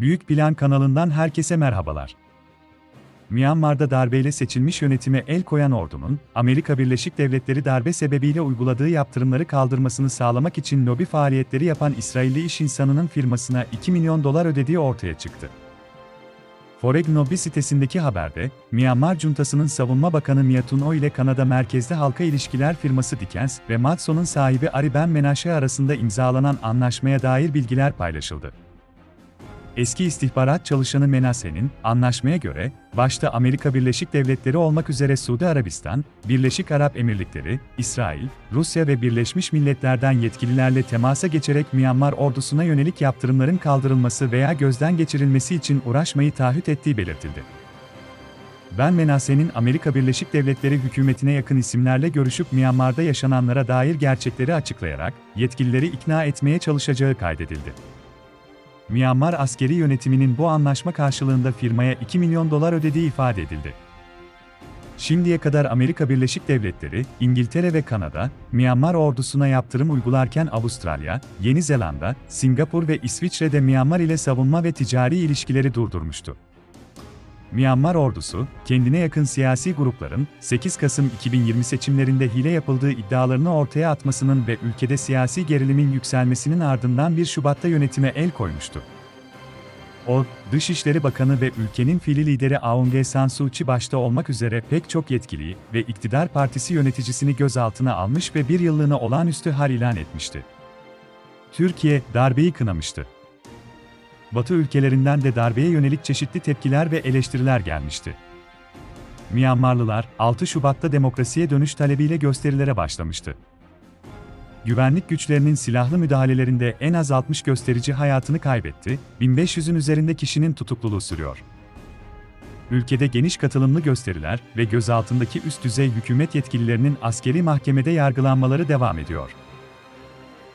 Büyük Plan kanalından herkese merhabalar. Myanmar'da darbeyle seçilmiş yönetime el koyan ordunun, Amerika Birleşik Devletleri darbe sebebiyle uyguladığı yaptırımları kaldırmasını sağlamak için lobi faaliyetleri yapan İsrailli iş insanının firmasına 2 milyon dolar ödediği ortaya çıktı. Foreg Nobi sitesindeki haberde, Myanmar Cuntası'nın savunma bakanı Miatun O ile Kanada merkezli halka ilişkiler firması Dickens ve Matson'un sahibi Ari Ben Menashe arasında imzalanan anlaşmaya dair bilgiler paylaşıldı. Eski istihbarat çalışanı Menase'nin, anlaşmaya göre, başta Amerika Birleşik Devletleri olmak üzere Suudi Arabistan, Birleşik Arap Emirlikleri, İsrail, Rusya ve Birleşmiş Milletler'den yetkililerle temasa geçerek Myanmar ordusuna yönelik yaptırımların kaldırılması veya gözden geçirilmesi için uğraşmayı taahhüt ettiği belirtildi. Ben Menase'nin Amerika Birleşik Devletleri hükümetine yakın isimlerle görüşüp Myanmar'da yaşananlara dair gerçekleri açıklayarak, yetkilileri ikna etmeye çalışacağı kaydedildi. Myanmar askeri yönetiminin bu anlaşma karşılığında firmaya 2 milyon dolar ödediği ifade edildi. Şimdiye kadar Amerika Birleşik Devletleri, İngiltere ve Kanada, Myanmar ordusuna yaptırım uygularken Avustralya, Yeni Zelanda, Singapur ve İsviçre'de Myanmar ile savunma ve ticari ilişkileri durdurmuştu. Myanmar ordusu, kendine yakın siyasi grupların 8 Kasım 2020 seçimlerinde hile yapıldığı iddialarını ortaya atmasının ve ülkede siyasi gerilimin yükselmesinin ardından 1 Şubat'ta yönetime el koymuştu. O, Dışişleri Bakanı ve ülkenin fili lideri Aung San Suu Kyi başta olmak üzere pek çok yetkiliyi ve iktidar partisi yöneticisini gözaltına almış ve bir yıllığına olağanüstü hal ilan etmişti. Türkiye, darbeyi kınamıştı. Batı ülkelerinden de darbeye yönelik çeşitli tepkiler ve eleştiriler gelmişti. Myanmarlılar, 6 Şubat'ta demokrasiye dönüş talebiyle gösterilere başlamıştı. Güvenlik güçlerinin silahlı müdahalelerinde en az 60 gösterici hayatını kaybetti, 1500'ün üzerinde kişinin tutukluluğu sürüyor. Ülkede geniş katılımlı gösteriler ve gözaltındaki üst düzey hükümet yetkililerinin askeri mahkemede yargılanmaları devam ediyor.